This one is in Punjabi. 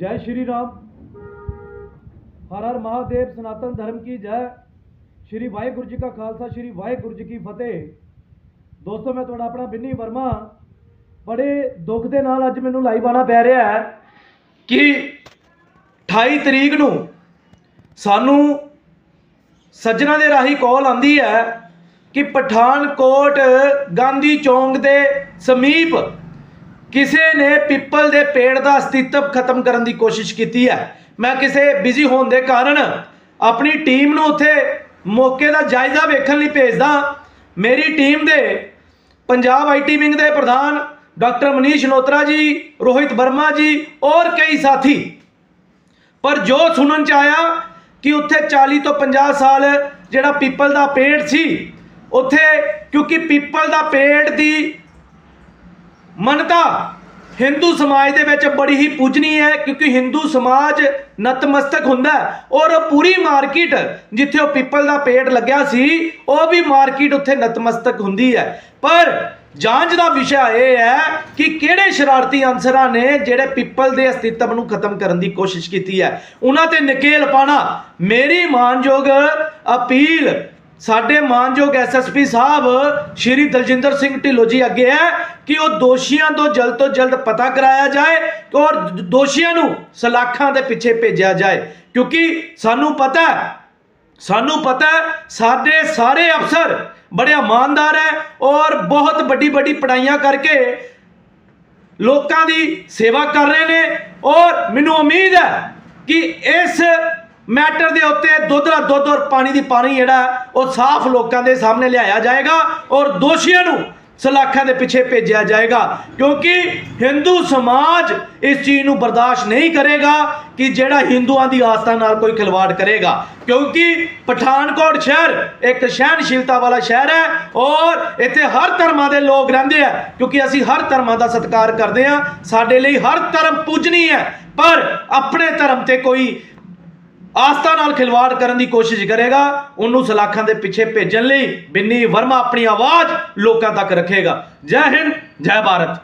जय श्री राम हर हर महादेव सनातन धर्म की जय ਸ਼੍ਰੀ ਵਾਹਿਗੁਰੂ ਜੀ ਕਾ ਖਾਲਸਾ ਸ਼੍ਰੀ ਵਾਹਿਗੁਰੂ ਜੀ ਕੀ ਫਤਿਹ ਦੋਸਤੋ ਮੈਂ ਤੁਹਾਡਾ ਆਪਣਾ ਬਿੰਨੀ ਵਰਮਾ ਬੜੇ ਦੁੱਖ ਦੇ ਨਾਲ ਅੱਜ ਮੈਨੂੰ ਲਾਈਵ ਆਣਾ ਪੈ ਰਿਹਾ ਹੈ ਕਿ 28 ਤਰੀਕ ਨੂੰ ਸਾਨੂੰ ਸੱਜਣਾ ਦੇ ਰਾਹੀਂ ਕਾਲ ਆਂਦੀ ਹੈ ਕਿ ਪਠਾਨਕੋਟ ਗਾਂਧੀ ਚੌਂਕ ਦੇ ਸਮੀਪ ਕਿਸੇ ਨੇ ਪਿੱਪਲ ਦੇ ਪੇੜ ਦਾ ਅਸਤਿਤਵ ਖਤਮ ਕਰਨ ਦੀ ਕੋਸ਼ਿਸ਼ ਕੀਤੀ ਹੈ। ਮੈਂ ਕਿਸੇ ਬਿਜ਼ੀ ਹੋਣ ਦੇ ਕਾਰਨ ਆਪਣੀ ਟੀਮ ਨੂੰ ਉੱਥੇ ਮੌਕੇ ਦਾ ਜਾਇਜ਼ਾ ਵੇਖਣ ਲਈ ਭੇਜਦਾ ਮੇਰੀ ਟੀਮ ਦੇ ਪੰਜਾਬ ਆਈਟੀ ਵਿੰਗ ਦੇ ਪ੍ਰਧਾਨ ਡਾਕਟਰ ਮਨੀਸ਼ ਨੋਤਰਾ ਜੀ, ਰੋਹਿਤ ਵਰਮਾ ਜੀ, ਔਰ ਕਈ ਸਾਥੀ। ਪਰ ਜੋ ਸੁਣਨ ਚ ਆਇਆ ਕਿ ਉੱਥੇ 40 ਤੋਂ 50 ਸਾਲ ਜਿਹੜਾ ਪੀਪਲ ਦਾ ਪੇੜ ਸੀ, ਉੱਥੇ ਕਿਉਂਕਿ ਪੀਪਲ ਦਾ ਪੇੜ ਦੀ ਮਨਤਾ ਹਿੰਦੂ ਸਮਾਜ ਦੇ ਵਿੱਚ ਬੜੀ ਹੀ ਪੂਜਨੀ ਹੈ, ਕਿਉਂਕਿ ਹਿੰਦੂ ਸਮਾਜ ਨਤਮਸਤਕ ਹੁੰਦਾ ਔਰ ਪੂਰੀ ਮਾਰਕੀਟ ਜਿੱਥੇ ਉਹ ਪੀਪਲ ਦਾ ਪੇਟ ਲੱਗਿਆ ਸੀ, ਉਹ ਵੀ ਮਾਰਕੀਟ ਉੱਥੇ ਨਤਮਸਤਕ ਹੁੰਦੀ ਹੈ। ਪਰ ਜਾਂਚ ਦਾ ਵਿਸ਼ਾ ਇਹ ਹੈ ਕਿ ਕਿਹੜੇ ਸ਼ਰਾਰਤੀ ਅਨਸਰਾਂ ਨੇ ਜਿਹੜੇ ਪਿੱਪਲ ਦੇ ਅਸਤਿਤਵ ਨੂੰ ਖਤਮ ਕਰਨ ਦੀ ਕੋਸ਼ਿਸ਼ ਕੀਤੀ ਹੈ। ਉਹਨਾਂ ਤੇ ਨਕੇਲ ਪਾਣਾ ਮੇਰੀ ਮਾਨਯੋਗ ਅਪੀਲ। ਸਾਡੇ ਮਾਨਯੋਗ ਐਸਐਸਪੀ ਸਾਹਿਬ, ਸ਼੍ਰੀ ਦਲਜਿੰਦਰ ਸਿੰਘ ਢਿੱਲੋਂ ਜੀ ਅੱਗੇ ਹੈ। ਕਿ ਉਹ ਦੋਸ਼ੀਆਂ ਤੋਂ ਜਲਦ ਤੋਂ ਜਲਦ ਪਤਾ ਕਰਾਇਆ ਜਾਏ ਔਰ ਦੋਸ਼ੀਆਂ ਨੂੰ ਸਲਾਖਾਂ ਦੇ ਪਿੱਛੇ ਭੇਜਿਆ ਜਾਏ। ਕਿਉਂਕਿ ਸਾਨੂੰ ਪਤਾ ਸਾਨੂੰ ਪਤਾ ਸਾਡੇ ਸਾਰੇ ਅਫਸਰ ਬੜੇ ਇਮਾਨਦਾਰ ਹੈ ਔਰ ਬਹੁਤ ਵੱਡੀ ਵੱਡੀ ਪੜਾਈਆਂ ਕਰਕੇ ਲੋਕਾਂ ਦੀ ਸੇਵਾ ਕਰ ਰਹੇ ਨੇ ਔਰ ਮੈਨੂੰ ਉਮੀਦ ਹੈ ਕਿ ਇਸ ਮੈਟਰ ਦੇ ਉੱਤੇ ਦੁੱਧ ਦਾ ਦੁੱਧ ਔਰ ਪਾਣੀ ਦੀ ਪਾਣੀ ਜਿਹੜਾ ਉਹ ਸਾਫ਼ ਲੋਕਾਂ ਦੇ ਸਾਹਮਣੇ ਲਿਆਇਆ ਜਾਏਗਾ ਔਰ ਦੋਸ਼ੀਆਂ ਨੂੰ ਸਲਾਖਾਂ ਦੇ ਪਿੱਛੇ ਭੇਜਿਆ ਜਾਏਗਾ। ਕਿਉਂਕਿ ਹਿੰਦੂ ਸਮਾਜ ਇਸ ਚੀਜ਼ ਨੂੰ ਬਰਦਾਸ਼ਤ ਨਹੀਂ ਕਰੇਗਾ ਕਿ ਜਿਹੜਾ ਹਿੰਦੂਆਂ ਦੀ ਆਸਥਾ ਨਾਲ ਕੋਈ ਖਿਲਵਾੜ ਕਰੇਗਾ। ਕਿਉਂਕਿ ਪਠਾਨਕੋਟ ਸ਼ਹਿਰ ਇੱਕ ਸਹਿਨਸ਼ੀਲਤਾ ਵਾਲਾ ਸ਼ਹਿਰ ਹੈ ਔਰ ਇੱਥੇ ਹਰ ਧਰਮਾਂ ਦੇ ਲੋਕ ਰਹਿੰਦੇ ਆ। ਕਿਉਂਕਿ ਅਸੀਂ ਹਰ ਧਰਮਾਂ ਦਾ ਸਤਿਕਾਰ ਕਰਦੇ ਆ ਸਾਡੇ ਲਈ ਹਰ ਧਰਮ ਪੂਜਨੀ ਹੈ। ਪਰ ਆਪਣੇ ਧਰਮ ਤੇ ਕੋਈ ਆਸਥਾ ਨਾਲ ਖਿਲਵਾੜ ਕਰਨ ਦੀ ਕੋਸ਼ਿਸ਼ ਕਰੇਗਾ, ਉਹਨੂੰ ਸਲਾਖਾਂ ਦੇ ਪਿੱਛੇ ਭੇਜਣ ਲਈ ਬਿੰਨੀ ਵਰਮਾ ਆਪਣੀ ਆਵਾਜ਼ ਲੋਕਾਂ ਤੱਕ ਰੱਖੇਗਾ। ਜੈ ਹਿੰਦ, ਜੈ ਭਾਰਤ।